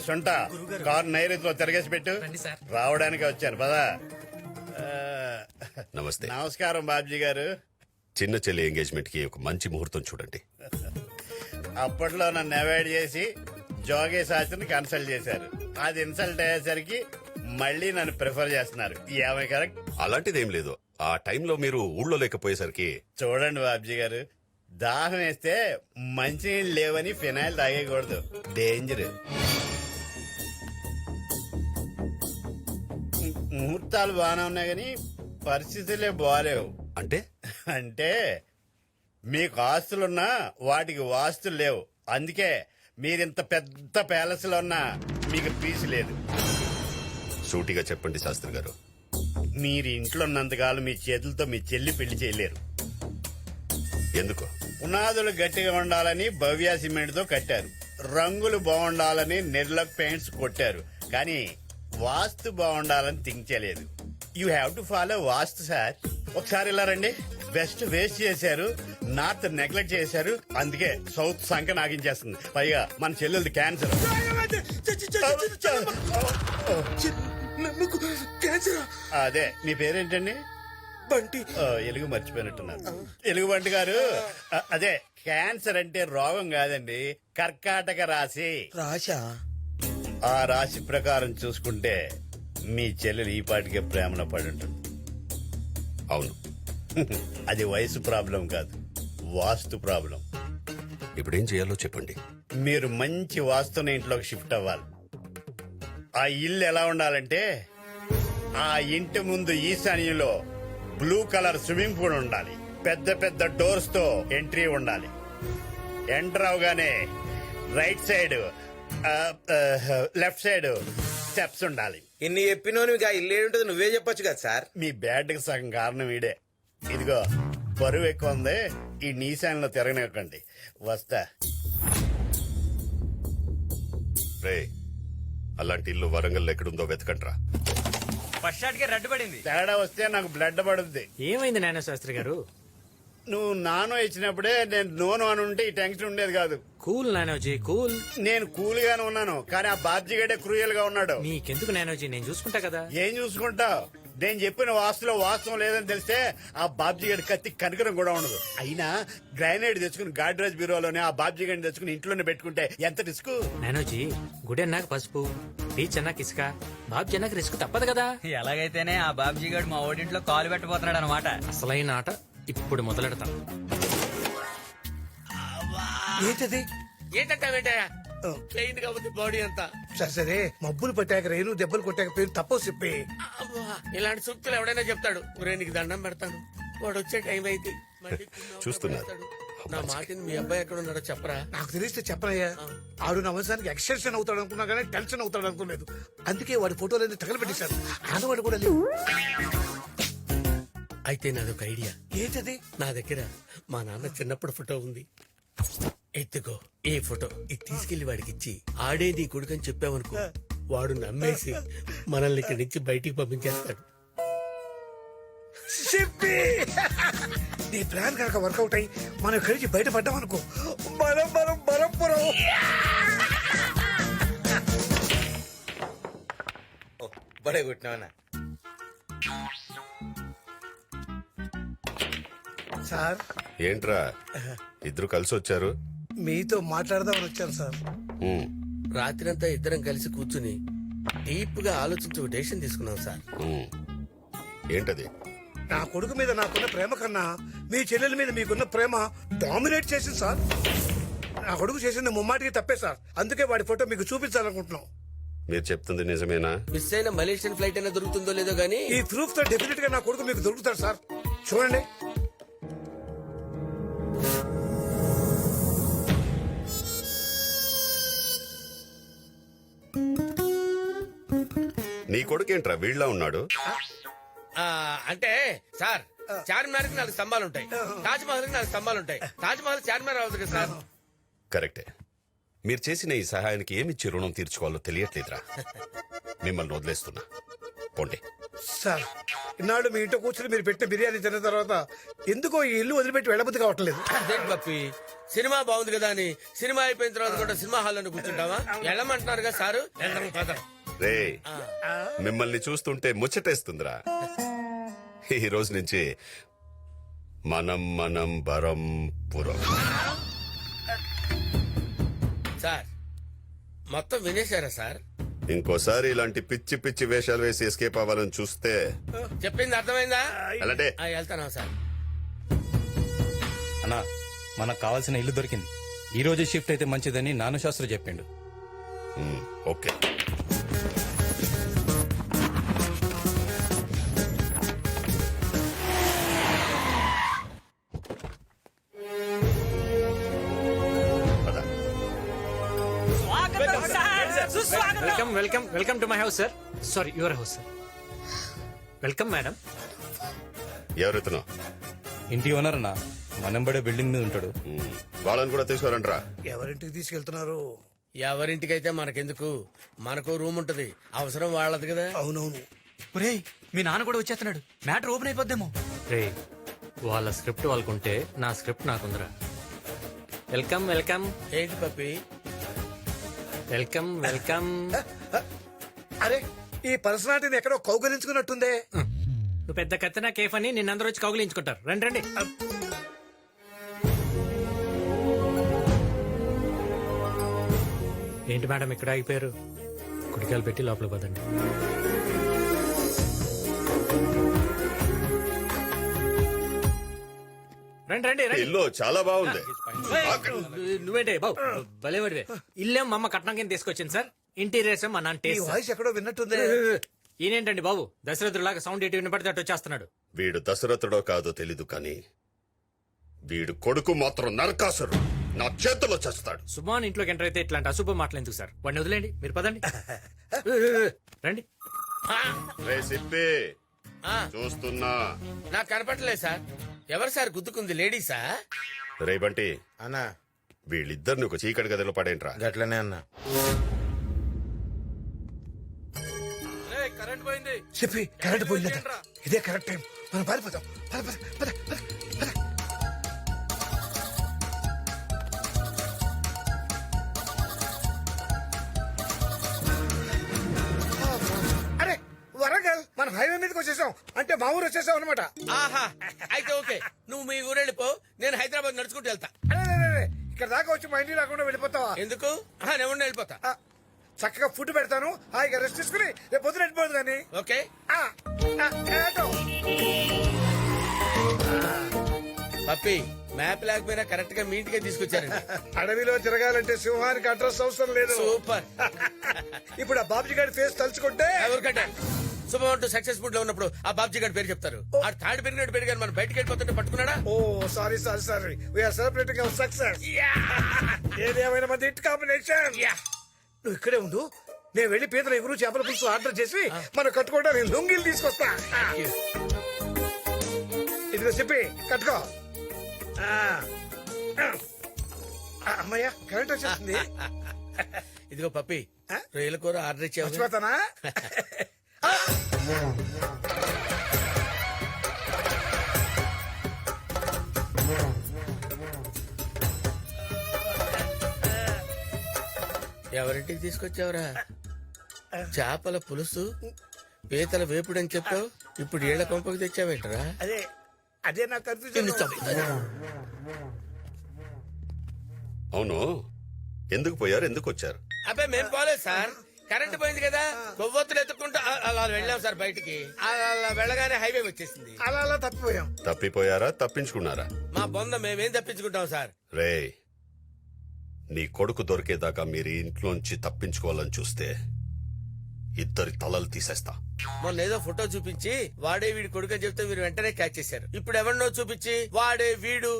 సొంట car నైరుతిలో తిరగేసి పెట్టు. రావడానికి వచ్చాను. పదా. నమస్తే. నమస్కారం బాబ్జీ గారు. చిన్న చెల్లి ఎంగేజ్మెంట్కి ఒక మంచి ముహూర్తం చూడండి. అప్పట్లో నన్ను అవాయిడ్ చేసి జోగే శాస్త్రిని కన్సల్ట్ చేశారు. అది ఇన్సల్ట్ అయ్యేసరికి మళ్ళీ నన్ను ప్రిఫర్ చేస్తున్నారు. ఏమై కరెక్ట్ అలాంటిదేం లేదు. ఆ టైంలో మీరు ఊళ్ళో లేకపోయేసరికి చూడండి బాబ్జీ గారు. దాహం వేస్తే మంచినీళ్ళు లేవని ఫినాయిల్ తాగేయకూడదు. డేంజర్ ముహూర్తాలు బాగానే ఉన్నాయి కానీ పరిస్థితులే బాగాలేవు అంటే? అంటే మీకు ఆస్తులున్నా వాటికి వాస్తులు లేవు. అందుకే మీరింత పెద్ద ప్యాలెస్లో ఉన్నా మీకు పీసు లేదు. సూటిగా చెప్పండి శాస్త్రి గారు. మీరు ఇంట్లో ఉన్నంతకాలం మీ చేతులతో మీ చెల్లి పెళ్ళి చేయలేరు. ఎందుకు? పునాదులు గట్టిగా ఉండాలని భవ్య సిమెంట్తో కట్టారు. రంగులు బాగుండాలని నిర్లక్ పెయింట్స్ కొట్టారు. కానీ వాస్తు బాగుండాలని థింక్ చేయలేదు. You have to follow vastu sir ఒకసారి ఇలా రండి. వెస్ట్ వేస్ట్ చేశారు. నార్త్ నెగ్లెక్ట్ చేశారు. అందుకే సౌత్ సంఖ్య నాగించేస్తుంది. పైగా మన చెల్లెలది క్యాన్సర్ అదే మీ పేరేంటండి? బంటి. ఎలుగు మర్చిపోయినట్టున్నారు. ఎలుగు బంటి గారు అదే క్యాన్సర్ అంటే రోగం కాదండి. కర్కాటక రాశి. రాశా? ఆ రాశి ప్రకారం చూసుకుంటే మీ చెల్లెలు ఈ పాటికే ప్రేమలో పడి ఉంటుంది. అవును. అది వయసు ప్రాబ్లం కాదు వాస్తు ప్రాబ్లం. ఇప్పుడేం చేయాలో చెప్పండి. మీరు మంచి వాస్తున్న ఇంట్లోకి షిఫ్ట్ అవ్వాలి. ఆ ఇల్లు ఎలా ఉండాలంటే ఆ ఇంటి ముందు ఈశాన్యంలో బ్లూ కలర్ స్విమ్మింగ్ పూల్ ఉండాలి. పెద్ద పెద్ద డోర్స్తో ఎంట్రీ ఉండాలి. ఎంటర్ అవగానే right side left side steps ఉండాలి. ఇన్ని చెప్పినోనివిగా ఇల్లు ఏంటో నువ్వే చెప్పొచ్చు కదా సార్. మీ బ్యాడ్కి సగం కారణం వీడే ఇదిగో బరువు ఎక్కువ ఉంది ఈ నీశాన్లో తిరగనివ్వకండి. వస్తా. రే అలాంటి ఇల్లు వరంగల్ ఎక్కడుందో వెతకండ్రా ఫస్ట్ షాట్కి రెడ్ పడింది. తేడా వస్తే నాకు బ్లడ్ పడుద్ది. ఏమైంది నాన్న శాస్త్రి గారు? నువ్వు నానో ఇచ్చినప్పుడే నేను నోను అని ఉంటే ఈ టెన్షన్ ఉండేది కాదు. కూల్ నానోజీ కూల్. నేను కూల్ గానే ఉన్నాను కానీ ఆ బాబ్జీ గడే క్రూయల్గా ఉన్నాడు. నీకెందుకు నానోజీ? నేను చూసుకుంటా కదా. ఏం చూసుకుంటావు నేను చెప్పిన వాస్తులో వాస్తవం లేదని తెలిస్తే ఆ బాబ్జీ గడి కత్తి కనకరం కూడా ఉండదు. అయినా గ్రానైట్ తెచ్చుకుని గాడ్రేజ్ బ్యూరోలోనే ఆ బాబ్జీ గడిని తెచ్చుకుని ఇంట్లోనే పెట్టుకుంటే ఎంత రిస్క్? నానోజీ గుడి అన్నాక పసుపు బీచ్ అన్నాక ఇసుక బాబు అన్నాక రిస్క్ తప్పదు కదా. ఎలాగైతేనే ఆ బాబ్జీ గారు మా ఓడింట్లో కాలు పెట్టబోతున్నాడు అనమాట అసలైన ఆట. ఇప్పుడు మొదలెడతాం. ఏంటది? ఏంటంటావేంటయ్యా? పెయిన్ కాబట్టి బాడీ అంతా. సరే సరే మబ్బులు పట్టాక రేణు దెబ్బలు కొట్టాక పేరు తప్పో చెప్పి. అబ్బా, ఇలాంటి సూక్తులు ఎవడైనా చెప్తాడు. ఒరే నీకు దండం పెడతాను. వాడు వచ్చే టైం అయితే మళ్ళీ కుమ్మేమో చూస్తున్నారు. పెడతాడు. నా మాటిని మీ అబ్బాయి ఎక్కడ ఉన్నాడో చెప్పరా? నాకు తెలిస్తే చెప్పనయ్యా. ఆడు నా వంశానికి ఎక్స్టెన్షన్ అవుతాడు అనుకున్నా కానీ టెన్షన్ అవుతాడు అనుకోలేదు. అందుకే వాడి ఫోటోలన్నీ తగలబెట్టేశారు ఆనవాడు కూడా లేవు అయితే నాదొక ఐడియా. ఏంటది? నా దగ్గర మా నాన్న చిన్నప్పుడు ఫోటో ఉంది. ఎత్తుకో ఏ ఫోటో? ఇది తీసుకెళ్ళి వాడికి ఇచ్చి ఆడే నీ కొడుకని చెప్పావనుకో వాడు నమ్మేసి మనల్ని ఇక్కడి నుంచి బయటికి పంపించేస్తాడు. చెప్పి నీ ప్లాన్ కనుక వర్కౌట్ అయ్యి మనం ఇక్కడి నుంచి బయటపడ్డాం అనుకో బలం బలం బలంపురం బడే కొట్టినావనా? సార్. ఏంట్రా? ఇద్దరు కలిసి వచ్చారు? మీతో మాట్లాడదామని వచ్చాను సార్. ఉమ్, రాత్రంతా ఇద్దరం కలిసి కూర్చుని డీప్గా ఆలోచించి ఒక డెసిషన్ తీసుకున్నాం సార్. ఉమ్. ఏంటది? నా కొడుకు మీద నాకున్న ప్రేమ కన్నా మీ చెల్లెల మీద మీకున్న ప్రేమ డామినేట్ చేసింది సార్. నా కొడుకు చేసింది ముమ్మాటికి తప్పే సార్. అందుకే వాడి ఫోటో మీకు చూపించాలనుకుంటున్నాం. మీరు చెప్తుంది నిజమేనా? మిస్ అయిన మలేషియన్ ఫ్లైట్ అయినా దొరుకుతుందో లేదో గానీ ఈ ప్రూఫ్తో డెఫినెట్గా నా కొడుకు మీకు దొరుకుతాడు సార్. చూడండి. నీ కొడుకేంట్రా? వీళ్ళ ఉన్నాడు. ఆ, అంటే సార్ చార్మినార్కి నాలుగు స్తంభాలు ఉంటాయి. తాజ్ మహల్కి నాలుగు స్తంభాలు ఉంటాయి. తాజ్ మహల్ చార్మినార్ అవ్వదు కదా సార్. కరెక్టే. మీరు చేసిన ఈ సహాయానికి ఏమిచ్చి రుణం తీర్చుకోవాలో తెలియట్లేదురా. మిమ్మల్ని వదిలేస్తున్నా. పోండి. సార్ ఇన్నాళ్ళు మీ ఇంట్లో కూర్చుని మీరు పెట్టిన బిర్యానీ తిన్న తర్వాత ఎందుకో ఈ ఇల్లు వదిలిపెట్టి వెళ్ళబుద్ధి కావట్లేదు. అదేంటి పప్పి? సినిమా బాగుంది కదా అని సినిమా అయిపోయిన తర్వాత కూడా సినిమా హాల్లో కూర్చుంటావా? వెళ్ళమంటున్నారు కదా సారు? వెళ్దాం పద. రే మిమ్మల్ని చూస్తుంటే ముచ్చటేస్తుందిరా. ఈ రోజు నుంచి మనం మనం బరం పురం. సార్ మొత్తం వినేశారా సార్? ఇంకోసారి ఇలాంటి పిచ్చి పిచ్చి వేషాలు వేసి ఎస్కేప్ అవ్వాలని చూస్తే చెప్పింది అర్థమైందా? అలాంటే వెళ్తానా సార్. అన్నా మనకు కావాల్సిన ఇల్లు దొరికింది. ఈ రోజు షిఫ్ట్ అయితే మంచిదని నాను శాస్త్రి చెప్పిండు. ఓకే. పద. Welcome welcome welcome to my house sir sorry your house sir welcome madam ఎవరెత్తునో ఇంటి ఓనర్ అన్న మనంబడే బిల్డింగ్ మీద ఉంటాడు. వాళ్ళని కూడా తీసుకోరంట్రా ఎవరింటికి తీసుకెళ్తున్నారు? ఎవరింటికైతే మనకెందుకు? మనకు రూమ్ ఉంటది. అవసరం వాళ్ళది కదా. అవునవును. ఒరేయ్ మీ నాన్న కూడా వచ్చేస్తున్నాడు. Matter open అయిపోద్దేమో. రే వాళ్ళ స్క్రిప్ట్ వాళ్ళకుంటే నా స్క్రిప్ట్ నాకుందిరా. Welcome welcome. ఏంటి పప్పి? Welcome welcome. అరే ఈ పర్సనాలిటీని ఎక్కడో కౌగలించుకున్నట్టుందే. నువ్వు పెద్ద కత్తిన కేఫ్ అని నిన్నందరూ వచ్చి కౌగిలించుకుంటారు. రండి రండి. ఏంటి మేడం ఇక్కడ ఆగిపోయారు? కుడికాయలు పెట్టి లోపల పదండి. రండి రండి రండి. ఇల్లు చాలా బాగుంది. నువ్వేంటే బాబు భలేవాడివే ఇల్లేం మా అమ్మ కట్నం కింద తీసుకొచ్చింది సార్? ఇంటీరియర్స్ మా నాన్న ఈ టేస్ట్. వాయిస్ ఎక్కడో విన్నట్టుందే. ఈయనేంటండి బాబు? దశరథులాగా సౌండ్ ఎటు వినపడితే అటు వచ్చేస్తున్నాడు. వీడు దశరథుడో కాదో తెలీదు కానీ వీడు కొడుకు మాత్రం నరకాసురు నా చేతిలో చేస్తాడు. సుమాన్ ఇంట్లోకి ఎంటర్ అయితే ఇట్లాంటి అశుభ మాటలు ఎందుకు సార్? వాడిని వదిలేండి మీరు పదండి. రండి. రే సిప్పి ఆ, చూస్తున్నా. నాకు కనపడలేదు సార్. ఎవరు సార్ గుద్దుకుంది లేడీసా? రే బంటి. అన్నా. వీళ్ళిద్దరిని ఒక చీకటి గదిలో పడేంట్రా గట్లనే అన్నా. కరెంట్ పోయింది. చెప్పి కరెంట్ పోయిందట. ఇదే కరెక్ట్ టైం. మనం పారిపోతాం. పద, పద, పద, పద, వచ్చేసాం అంటే మా ఊరు వచ్చేసాం అనమాట ఆహా అయితే ఓకే. నువ్వు మీ ఊరు వెళ్ళిపో నేను హైదరాబాద్ నడుచుకుంటూ వెళ్తా. ఇక్కడ దాకా వచ్చి మా ఇంటికి రాకుండా వెళ్ళిపోతావా? ఎందుకు? ఆహా, నేను ఉండి వెళ్ళిపోతా. ఆ, చక్కగా ఫుడ్ పెడతాను. హాయిగా రెస్ట్ తీసుకుని రేపు పొద్దున వెళ్ళిపోదు కానీ. ఓకే. పప్పి మ్యాప్ లేకపోయినా కరెక్ట్గా మీ ఇంటికే తీసుకొచ్చారండి. అడవిలో తిరగాలంటే సింహానికి అడ్రస్ అవసరం లేదు. సూపర్. ఇప్పుడు ఆ బాబుజీ గారి ఫేస్ తలుచుకుంటే ఎవరికంటే? శుభం సక్సెస్ఫుల్లో ఉన్నప్పుడు ఆ బాబ్జీ గారి పేరు చెప్తారు. ఆ తాడు పెరిగినట్టు పెరిగారు మనం బయటికి వెళ్ళిపోతుంటే పట్టుకున్నాడా? ఓ sorry sorry sorry we're celebrating our success ఏదేమైనా మంది హిట్ కాంబినేషన్. నువ్వు ఇక్కడే ఉండు. నేను వెళ్ళి పీతల ఎగురు చేపల పులుసు ఆర్డర్ చేసి మనం కట్టుకోవడానికి లొంగిలు తీసుకొస్తా. ఇదిగో చెప్పి కట్టుకో. అమ్మయ్యా కరెంట్ వచ్చేస్తుంది ఇదిగో పప్పి? రొయ్యల కూర ఆర్డర్ ఇచ్చావు మర్చిపోతానా? ఎవరింటికి తీసుకొచ్చావురా? చేపల పులుసు పీతల వేపుడు అని చెప్పావు. ఇప్పుడు ఏళ్ళ కొంపకి తెచ్చావేంటరా? అదే అదే నాకు కన్ఫ్యూజన్ అవును. ఎందుకు పోయారు? ఎందుకు వచ్చారు? అబ్బాయి మేం పోలేదు సార్. కరెంట్ పోయింది కదా కొవ్వొత్తులు ఎత్తుకుంటూ అలా వెళ్ళాం సార్ బయటికి. అలా అలా వెళ్ళగానే హైవే వచ్చేసింది. అలా అలా తప్పిపోయాం. తప్పిపోయారా తప్పించుకున్నారా? మా బొంద మేమేం తప్పించుకుంటాం సార్? రే నీ కొడుకు దొరికేదాకా మీరు ఇంట్లోంచి తప్పించుకోవాలని చూస్తే ఇద్దరి తలలు తీసేస్తా. మొన్న ఏదో ఫోటో చూపించి వాడే వీడి కొడుకు అని చెప్తే మీరు వెంటనే క్యాచ్ చేశారు. ఇప్పుడు ఎవరినో చూపించి వాడే వీడు